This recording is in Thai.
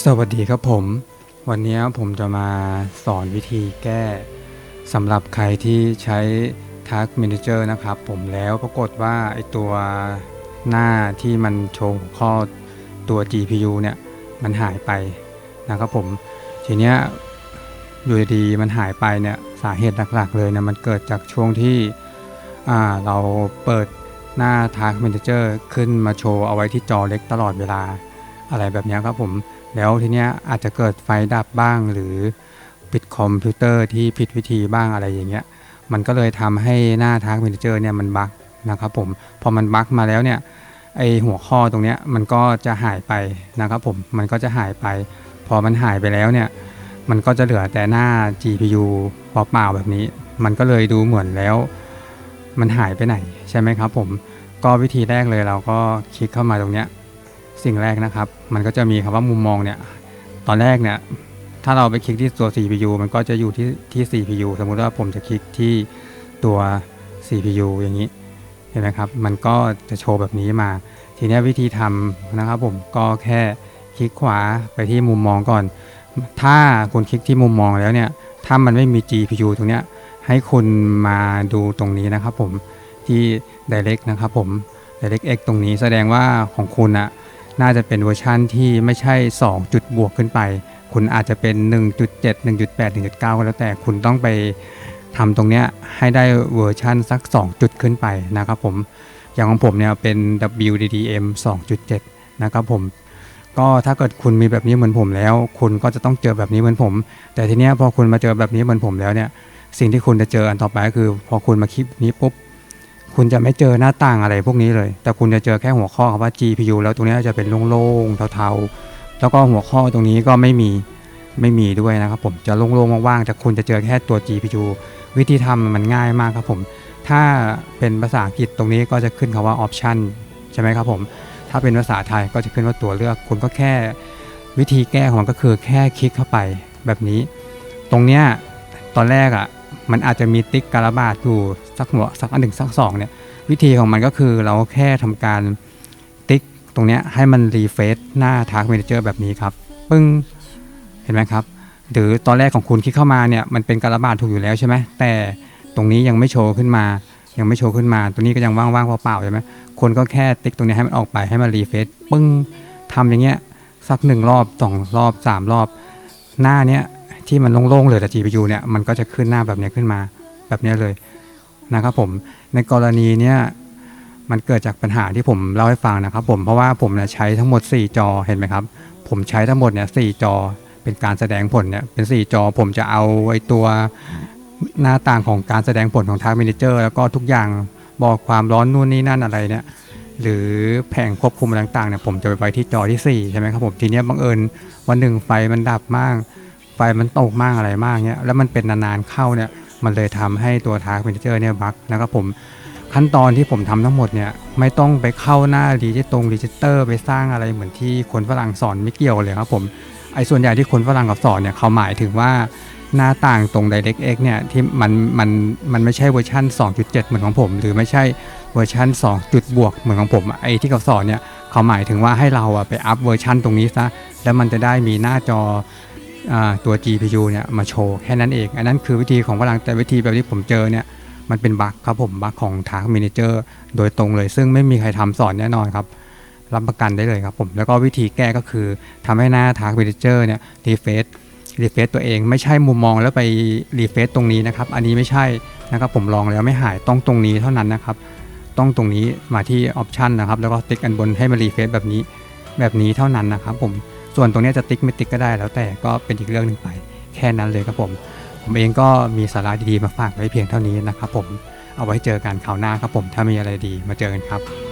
สวัสดีครับผม วันนี้ผมจะมาสอนวิธีแก้สำหรับใครที่ใช้ Task Manager นะครับ ผมแล้วปรากฏว่าไอตัวหน้าที่มันโชว์ข้อตัว GPU เนี่ย มันหายไปนะครับผม ทีเนี้ยอยู่ดีมันหายไปเนี่ย สาเหตุหลักๆเลยเนี่ยมันเกิดจากช่วงที่เราเปิดหน้า Task Manager ขึ้นมาโชว์เอาไว้ที่จอเล็กตลอดเวลาอะไรแบบนี้ครับผม แล้วทีเนี้ยอาจจะเกิดไฟดับบ้าง หรือปิดคอมพิวเตอร์ที่ผิดวิธีบ้างอะไรอย่างเงี้ยมันก็เลยทำให้หน้าทาร์ก m ม n เจอร์เนี่ยมันบั๊กนะครับผมพอมันบั๊กมาแล้วเนี่ยไอหัวข้อตรงเนี้ยมันก็จะหายไปนะครับผมมันก็จะหายไป พอมันหายไปแล้วเนี่ยมันก็จะเหลือแต่หน้า GPU เปล่าๆแบบนี้ มันก็เลยดูเหมือนแล้ว มันหายไปไหนใช่ไหมครับผมก็วิธีแรกเลยเราก็คลิกเข้ามาตรงเนี้ย สิ่งแรกนะครับ มันก็จะมีคำว่ามุมมองเนี่ย ตอนแรกเนี่ย ถ้าเราไปคลิกที่ตัว CPU มันก็จะอยู่ที่ที่ CPU สมมุติว่าผมจะคลิกที่ตัว CPU อย่างนี้ เห็นไหมครับ มันก็จะโชว์แบบนี้มา ทีนี้วิธีทำนะครับผม ก็แค่คลิกขวาไปที่มุมมองก่อน ถ้าคุณคลิกที่มุมมองแล้วเนี่ย ถ้ามันไม่มี GPU ตรงเนี้ย ให้คุณมาดูตรงนี้นะครับผม ที่ Direct นะครับผม Direct X ตรงนี้แสดงว่าของคุณอะ น่าจะเป็นเวอร์ชั่นที่ไม่ใช่ 2 จุดบวกขึ้นไป คุณอาจจะเป็น 1.7 1.8 1.9 ก็แล้วแต่คุณต้องไปทำตรงเนี้ยให้ได้เวอร์ชั่นสัก 2 จุดขึ้นไปนะครับผมอย่างของผมเนี่ยเป็น WDDM 2.7 นะครับผมก็ถ้าเกิดคุณมีแบบนี้เหมือนผมแล้ว คุณก็จะต้องเจอแบบนี้เหมือนผม แต่ทีเนี้ยพอคุณมาเจอแบบนี้เหมือนผมแล้วเนี่ยสิ่งที่คุณจะเจออันต่อไปก็คือ พอคุณมาคลิปนี้ปุ๊บ คุณจะไม่เจอหน้าต่างอะไรพวกนี้เลย แต่คุณจะเจอแค่หัวข้อคำว่า GPU แล้วตรงนี้จะเป็นโล่งๆเทาๆ แล้วก็หัวข้อตรงนี้ก็ไม่มีไม่มีด้วยนะครับผมจะโล่งๆว่างๆแต่คุณจะเจอแค่ตัว GPU วิธีทำมันง่ายมากครับผม ถ้าเป็นภาษาอังกฤษตรงนี้ก็จะขึ้นคำว่า option ใช่ไหมครับผม ถ้าเป็นภาษาไทยก็จะขึ้นว่าตัวเลือก คุณก็แค่วิธีแก้ของมันก็คือแค่คลิกเข้าไปแบบนี้ ตรงเนี้ยตอนแรกอะ่ะ มันอาจจะมีติ๊กการบาดอยู่สักหัวสักอันหนึ่งสักสองเนี่ยวิธีของมันก็คือเราแค่ทำการติ๊กตรงเนี้ยให้มันรีเฟซหน้า Task Manager แบบนี้ครับปึ้งเห็นไหมครับ หรือตอนแรกของคุณคลิกเข้ามาเนี่ยมันเป็นการบาดถูกอยู่แล้วใช่ไหมแต่ตรงนี้ยังไม่โชว์ขึ้นมายังไม่โชว์ขึ้นมา ตัวนี้ก็ยังว่างๆเปล่าๆใช่ไหมคนก็แค่ติ๊กตรงนี้ให้มันออกไปให้มันรีเฟซปึ้งทำอย่างเงี้ยสักหนึ่งรอบสองรอบสามรอบ หน้าเนี้ย ที่มันโล่งๆเลยแต่ GPU เนี่ยมันก็จะขึ้นหน้าแบบนี้ขึ้นมาแบบนี้เลยนะครับผมในกรณีเนี้ยมันเกิดจากปัญหาที่ผมเล่าให้ฟังนะครับผมเพราะว่าผมเนี่ยใช้ทั้งหมด 4 จอเห็นไหมครับผมใช้ทั้งหมดเนี่ยสจอเป็นการแสดงผลเนี่ยเป็น 4 จอ ผมจะเอาไอ้ตัวหน้าต่างของการแสดงผลของทางมินิเจอร์แล้วก็ทุกอย่างบอกความร้อนนู่นนี่นั่นอะไรเนี่ยหรือแผงควบคุมต่างๆเนี่ยผมจะไปไว้ที่จอที่ 4 ใช่ไหมครับผมทีนี้บังเอิญวันหนึ่งไฟมันดับมาก ฟมันตกมากอะไรมากเนี่ยแล้วมันเป็นนานๆเข้าเนี่ยมันเลยทำให้ตัว Task Manager เนี่ยบั๊กนะครับผมขั้นตอนที่ผมทำทั้งหมดเนี่ยไม่ต้องไปเข้าหน้ารีจิตรงรีจิเตอร์ไปสร้างอะไรเหมือนที่คนฝรั่งสอนไม่เกี่ยวเลยครับผมไอ้ส่วนใหญ่ที่คนฝรั่งกับสอนเนี่ยเขาหมายถึงว่าหน้าต่างตรง DirectX เนี่ยที่มันมันมันไม่ใช่เวอร์ชัน2.7 เหมือนของผม หรือไม่ใช่เวอร์ชัน2จุดบวกเหมือนของผมไอ้ที่เขาสอนเนี่ยเขาหมายถึงว่าให้เราอะไปอัพเวอร์ชันตรงนี้ซะแล้วมันจะได้มีหน้าจอ ตัว GPU เนี่ยมาโชว์แค่นั้นเอง อันนั้นคือวิธีของฝรั่งแต่วิธีแบบที่ผมเจอเนี่ยมันเป็นบั๊กครับผมบั๊กของ Task Manager โดยตรงเลย ซึ่งไม่มีใครทำสอนแน่นอนครับ รับประกันได้เลยครับผม แล้วก็วิธีแก้ก็คือทำให้หน้า Task Manager เนี่ยรีเฟซรีเฟซตัวเองไม่ใช่มุมมองแล้วไปรีเฟซตรงนี้นะครับ อันนี้ไม่ใช่นะครับผมลองแล้วไม่หายต้องตรงนี้เท่านั้นนะครับ ต้องตรงนี้มาที่ออปชันนะครับ แล้วก็ติ๊กอันบนให้มันรีเฟซแบบนี้แบบนี้เท่านั้นนะครับผม ส่วนตรงนี้จะติ๊กไม่ติ๊กก็ได้แล้วแต่ก็เป็นอีกเรื่องหนึ่งไป แค่นั้นเลยครับผม ผมเองก็มีสาระดีๆมาฝากไว้เพียงเท่านี้นะครับผมเอาไว้เจอกันคราวหน้าครับผมถ้ามีอะไรดีมาเจอกันครับ